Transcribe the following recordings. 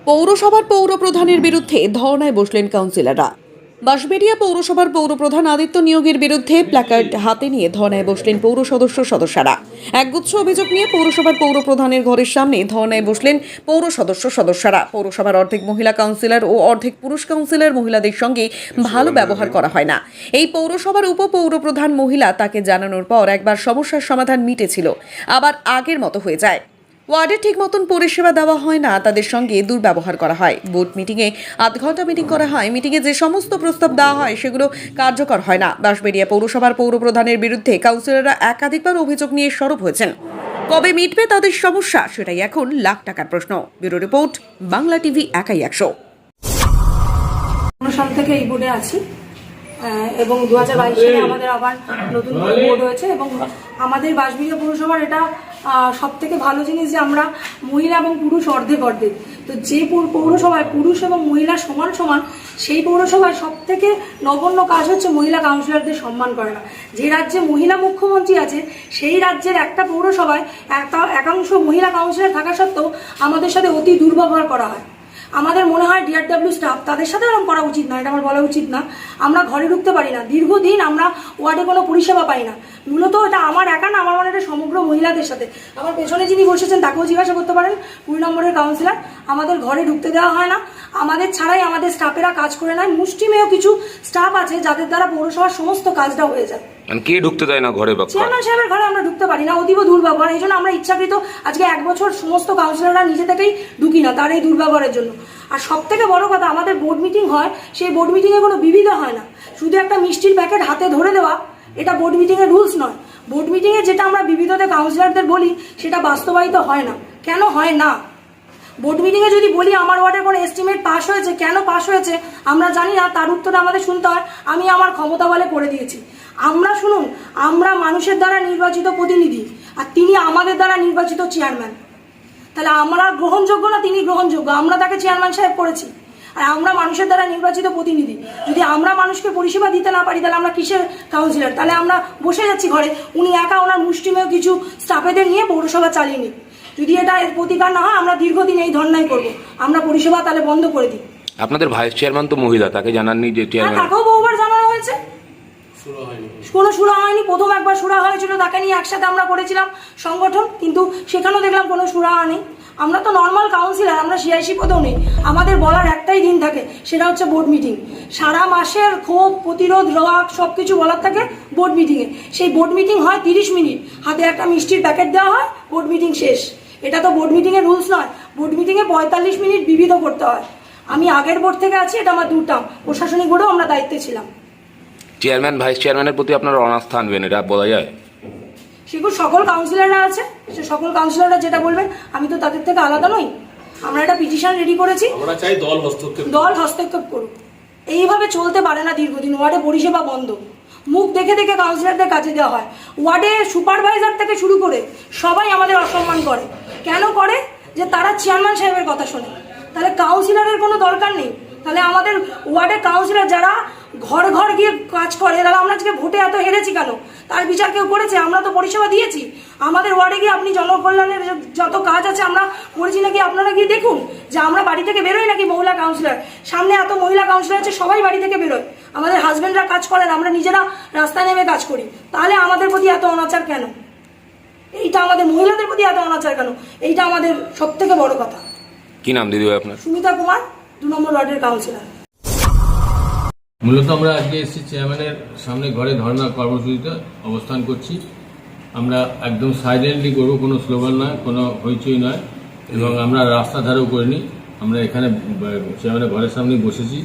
পৌরসভার পৌরপ্রধানের বিরুদ্ধে ধর্নায় বসলেন কাউন্সিলররা। বাঁশবেড়িয়া পৌরসভার পৌরপ্রধান আদিত্য নিয়োগের বিরুদ্ধে প্ল্যাকার্ড হাতে নিয়ে ধর্নায় বসলেন পৌর সদস্য সদস্যরা। একগুচ্ছ অভিযোগ নিয়ে পৌরসভার পৌরপ্রধানের ঘরের সামনে ধর্নায় বসলেন পৌর সদস্য সদস্যরা। পৌরসভার অর্ধেক মহিলা কাউন্সিলর ও অর্ধেক পুরুষ কাউন্সিলর মহিলাদের সঙ্গে ভালো ব্যবহার করা হয় না। এই পৌরসভার উপপৌরপ্রধান মহিলা তাকে জানানোর পর একবার সমস্যার সমাধান মিটেছিল। আবার আগের মতো হয়ে যায়। ওয়ার্ডে ঠিক মতন পরিষেবা দেওয়া হয় না, তাদের সঙ্গে দুর্ব্যবহার করা হয়। বোর্ড মিটিংয়ে আধ ঘণ্টা মিটিং করা হয়। মিটিংয়ে যে সমস্ত প্রস্তাব দেওয়া হয়, সেগুলো কার্যকর হয় না। বাঁশবেড়িয়া পৌরসভার পৌরপ্রধানের বিরুদ্ধে কাউন্সিলররা একাধিকবার অভিযোগ নিয়ে সরব হয়েছেন। কবে মিটবে তাদের সমস্যা, সেটাই এখন লাখ টাকার প্রশ্ন। ব্যুরো রিপোর্ট, বাংলা টিভি একাই একশো। থেকে এই বোর্ডে আছি এবং দু হাজার বাইশ সালে আমাদের আবার নতুন বোর্ড হয়েছে, এবং আমাদের বাসবিঘা পৌরসভার এটা সব থেকে ভালো জিনিস যে আমরা মহিলা এবং পুরুষ অর্ধেক অর্ধেক। তো যে পৌরসভায় পুরুষ এবং মহিলা সমান সমান, সেই পৌরসভায় সব থেকে নগণ্য কাজ হচ্ছে মহিলা কাউন্সিলরদের সম্মান করা। যে রাজ্যে মহিলা মুখ্যমন্ত্রী আছে, সেই রাজ্যের একটা পৌরসভায় একাংশ মহিলা কাউন্সিলর থাকা সত্ত্বেও আমাদের সাথে অতি দুর্ব্যবহার করা হয়। আমাদের মনে হয় ডিআরডব্লিউ স্টাফ তাদের সাথে এরকম করা উচিত না, এটা আমার বলা উচিত না। আমরা ঘরে ঢুকতে পারি না। দীর্ঘদিন আমরা ওয়ার্ডে কোনো পরিষেবা পাই না। মূলত এটা আমার একা না, আমার মনে এটা সমগ্র মহিলাদের সাথে। আমার পেছনে যিনি বসেছেন, তাকেও জিজ্ঞাসা করতে পারেন, কুড়ি নম্বরের কাউন্সিলর আমাদের ঘরে ঢুকতে দেওয়া হয় না। আমাদের ছাড়াই আমাদের স্টাফেরা কাজ করে নেয়। মুষ্টিমেয় কিছু স্টাফ আছে যাদের দ্বারা পৌরসভার সমস্ত কাজটা হয়ে যায়। মানে কে ঢুকতে দেয় না ঘরে বা চেয়ারম্যান সাহেবের ঘরে আমরা ঢুকতে পারি না, অতীব দুর্ব্যবহার। এই জন্য আমরা ইচ্ছাকৃত আজকে এক বছর সমস্ত কাউন্সিলররা নিজে থেকেই ঢুকি না তার এই দুর্ব্যবহারের জন্য। আর সব থেকে বড় কথা, আমাদের বোর্ড মিটিং হয়, সেই বোর্ড মিটিংয়ে কোনো বিবিধা হয় না। শুধু একটা মিষ্টির প্যাকেট হাতে ধরে দেওয়া, এটা বোর্ড মিটিংয়ের রুলস নয়। বোর্ড মিটিংয়ে যেটা আমরা বিবিধতে কাউন্সিলরদের বলি, সেটা বাস্তবায়িত হয় না। কেন হয় না? বোর্ড মিটিংয়ে যদি বলি, আমার ওয়ার্ডের কোনো এস্টিমেট পাস হয়েছে, কেন পাস হয়েছে, আমরা জানি না, তার উত্তর আমাদের শুনতে হয়। আমি আমার ক্ষমতা বলে করে দিয়েছি। আমরা শুনুন আমরা মানুষের দ্বারা নির্বাচিত প্রতিনিধি আর তিনি আমাদের দ্বারা নির্বাচিত চেয়ারম্যান। তাহলে আমরা গ্রহণযোগ্য না তিনি গ্রহণযোগ্য? আমরা তাকে চেয়ারম্যান সাহেব করেছি। আর আমরা মানুষের দ্বারা নির্বাচিত প্রতিনিধি। যদি আমরা মানুষকে পরিষেবা দিতে না পারি তাহলে আমরা কিসের কাউন্সিলর তাহলে আমরা বসে যাচ্ছি ঘরে। উনি একা ওনার মুষ্টিমেয় কিছু স্টাফেদের নিয়ে পৌরসভা চালিয়ে নিই যদি এটা এর প্রতিকার না হয় আমরা দীর্ঘদিন এই ধর্নাই করব। আমরা পরিষেবা তাহলে বন্ধ করে দিই। আপনাদের ভাইস চেয়ারম্যান তো মহিলা তাকে জানাননি যে চেয়ারম্যান তাকেও বহুবার জানানো হয়েছে। কোনো সুরা হয়নি, প্রথম একবার সুরা হয়েছিল, তাকে নিয়ে একসাথে আমরা করেছিলাম সংগঠন, কিন্তু সেখানেও দেখলাম কোনো সুরা হয়নি আমরা তো নর্মাল কাউন্সিলর আমরা সিআইসি পদেও নেই। আমাদের বলার একটাই দিন থাকে, সেটা হচ্ছে বোর্ড মিটিং সারা মাসের ক্ষোভ, প্রতিরোধ রাগ সব কিছু বলার থাকে বোর্ড মিটিংয়ে সেই বোর্ড মিটিং হয় তিরিশ মিনিট। হাতে একটা মিষ্টির প্যাকেট দেওয়া হয় বোর্ড মিটিং শেষ। এটা তো বোর্ড মিটিংয়ের রুলস নয়। বোর্ড মিটিংয়ে পঁয়তাল্লিশ মিনিট বিবিধ করতে হয়। আমি আগের বোর্ড থেকে আছি, এটা আমার দুটাম প্রশাসনিক বোর্ডেও আমরা দায়িত্বে ছিলাম। চেয়ারম্যান ভাইস চেয়ারম্যানের প্রতি আপনারা অনাস্থা আনবেন এটা বলা যায়। সেগুলো সকল কাউন্সিলররা আছে? সে সকল কাউন্সিলররা যেটা বলবেন আমি তো তাদের থেকে আলাদা নই। আমরা একটা পিটিশন রেডি করেছি। আমরা চাই দল হস্তক্ষেপ দল হস্তক্ষেপ করুক। এইভাবে চলতে পারে না দীর্ঘদিন। ওয়ার্ডে পরিষেবা বন্ধ। মুখ দেখে দেখে কাউন্সিলরদের কাছে দেওয়া হয়। ওয়ার্ডে সুপারভাইজার থেকে শুরু করে সবাই আমাদের অসম্মান করে। কেন করে? যে তারা চেয়ারম্যান সাহেবের কথা শোনে। তাহলে কাউন্সিলরের কোনো দরকার নেই। তাহলে আমাদের ওয়ার্ডের কাউন্সিলর যারা ঘর ঘর গিয়ে কাজ করে। তাহলে আমরা আজকে ভোটে এত হেরেছি কেন? তার বিচার কেউ করেছে? আমরা তো পরিষেবা দিয়েছি। আমাদের ওয়ার্ডে গিয়ে আপনি জনকল্যাণের যত কাজ আছে আমরা করেছি নাকি আপনারা গিয়ে দেখুন যে আমরা বাড়ি থেকে বেরোই নাকি মহিলা কাউন্সিলর সামনে এত মহিলা কাউন্সিলর আছে সবাই বাড়ি থেকে বেরোয়। আমাদের হাজব্যান্ডরা কাজ করেন আমরা নিজেরা রাস্তায় নেমে কাজ করি। তাহলে আমাদের প্রতি এত অনাচার কেন? এইটা আমাদের মহিলাদের প্রতি এত অনাচার কেন? এইটা আমাদের সব থেকে বড় কথা। কি নাম দিদিভাই আপনার? সুমিতা কুমার দু নম্বর ওয়ার্ডের কাউন্সিলর মূলত আমরা আজকে এসেছি চেয়ারম্যানের সামনে ঘরে ধর্ণা কর্মসূচিতে অবস্থান করছি। আমরা একদম সাইলেন্টলি করব কোনো স্লোগান নয় কোনো হইচই নয়। এবং আমরা রাস্তা ধারেও করিনি। আমরা এখানে চেয়ারম্যানের ঘরের সামনে বসেছি।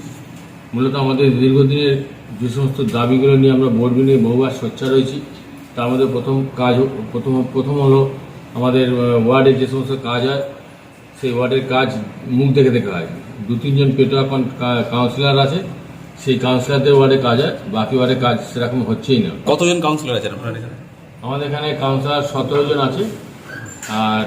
মূলত আমাদের দীর্ঘদিনের যে সমস্ত দাবিগুলো নিয়ে আমরা বোর্ড নিয়ে বহুবার সোচ্চার রয়েছি তার মধ্যে প্রথম কাজ প্রথম প্রথম হলো আমাদের আহ, ওয়ার্ডে যে সমস্ত কাজ হয় সেই ওয়ার্ডের কাজ মুখ দেখে দেখে হয়। দু তিনজন পেটোয়া কাউন্সিলর আছে। সেই কাউন্সিলরদের ওয়ার্ডে কাজ হয় বাকি ওয়ার্ডে কাজ সেরকম হচ্ছেই না। কতজন কাউন্সিলর আছেন আপনার এখানে? আমাদের এখানে কাউন্সিলর সতেরো জন আছে আর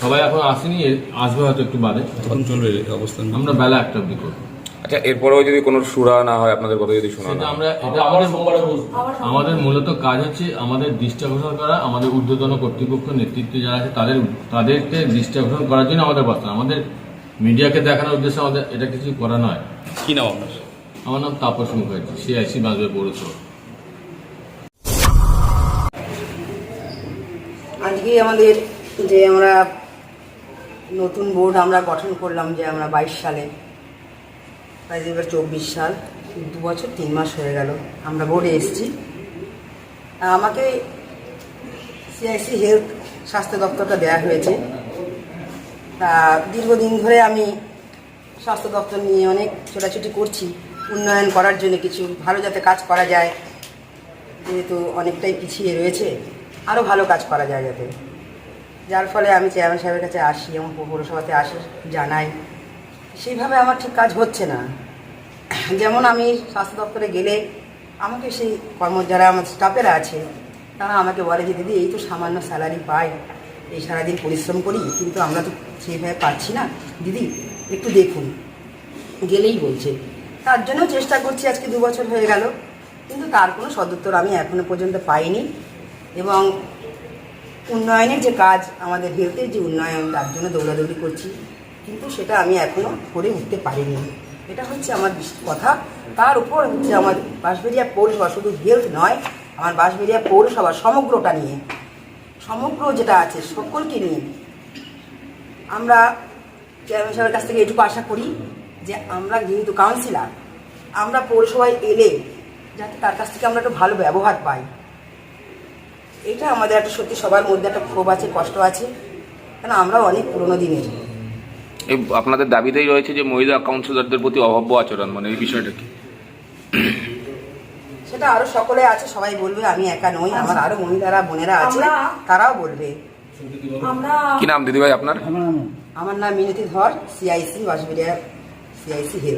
সবাই এখন আসেনি আসবে হয়তো একটু বাদে। তখন চলবে অবস্থান। আমরা বেলা একটা অব্দি করব। আচ্ছা এরপরেও যদি কোনো সুরা না হয় আপনাদের কথা যদি শোনা না আমরা এটা আমাদের আমাদের মূলত কাজ হচ্ছে আমাদের দৃষ্টি আকর্ষণ করা আমাদের ঊর্ধ্বতন কর্তৃপক্ষ নেতৃত্বে যারা আছে তাদের তাদেরকে দৃষ্টি আকর্ষণ করার জন্য আমাদের বার্তা আমাদের মিডিয়াকে দেখানোর উদ্দেশ্যে আমাদের এটা কিছু করা নয়। কি নাম আপনার? আমার নাম তাপস মুখার্জি সিআইসি বাজবে পৌরসভা। আজকে আমাদের যে আমরা নতুন বোর্ড আমরা গঠন করলাম যে আমরা বাইশ সালে প্রায় এবার চব্বিশ সাল দু বছর তিন মাস হয়ে গেল আমরা বোর্ডে এসেছি। আমাকে সিআইসি হেলথ স্বাস্থ্য দপ্তরটা দেওয়া হয়েছে। দীর্ঘদিন ধরে আমি স্বাস্থ্য দপ্তর নিয়ে অনেক ছোটাছুটি করছি। উন্নয়ন করার জন্য কিছু ভালো যাতে কাজ করা যায়, যেহেতু অনেকটাই পিছিয়ে রয়েছে আরও ভালো কাজ করা যায় যাতে। যার ফলে আমি চেয়ারম্যান সাহেবের কাছে আসি এবং পৌরসভাতে আসি, জানাই। সেইভাবে আমার ঠিক কাজ হচ্ছে না। যেমন আমি স্বাস্থ্য দপ্তরে গেলে আমাকে সেই কর্ম, যারা আমার স্টাফেরা আছে, তারা আমাকে বলে যে, দিদি, এই তো সামান্য স্যালারি পাই। এই সারাদিন পরিশ্রম করি, কিন্তু আমরা তো সেইভাবে পাচ্ছি না। দিদি, একটু দেখুন। গেলেই বলছে। তার জন্য চেষ্টা করছি, আজকে দু বছর হয়ে গেল। কিন্তু তার কোনো সদুত্তর আমি এখনও পর্যন্ত পাইনি। এবং উন্নয়নের যে কাজ, আমাদের হেলথের যে উন্নয়ন, তার জন্য দৌড়াদৌড়ি করছি। কিন্তু সেটা আমি এখনও করে উঠতে পারিনি। এটা হচ্ছে আমার কথা। তার উপর হচ্ছে আমার বাঁশবেরিয়া পৌরসভা শুধু হেলথ নয়, আমার বাঁশবেরিয়া পৌরসভা সমগ্রটা নিয়ে। সমগ্র যেটা আছে সকলকে নিয়ে আমরা চেয়ারম্যান সাহেবের কাছ থেকে এটুকু আশা করি যে আমরা যেহেতু কাউন্সিলার আমরা পৌরসভায় এলে যাতে তার কাছ থেকে আমরা একটু ভালো ব্যবহার পাই। এটা আমাদের একটা সত্যি সবার মধ্যে একটা ক্ষোভ আছে, কষ্ট আছে, কেন আমরা অনেক পুরনো দিনের। আপনাদের দাবিতেই রয়েছে যে মহিলা কাউন্সিলরদের প্রতি অভব্য আচরণ মানে এই বিষয়টা কি? সেটা আরও সকলে আছে সবাই বলবে আমি একা নই আমার আরও মহিলারা বোনেরা আছে তারাও বলবে। কি নাম দিদিভাই আপনার? আমার নাম মিনতি ধর সিআইসি বাসবিরিয়া সিআইসি হেলথ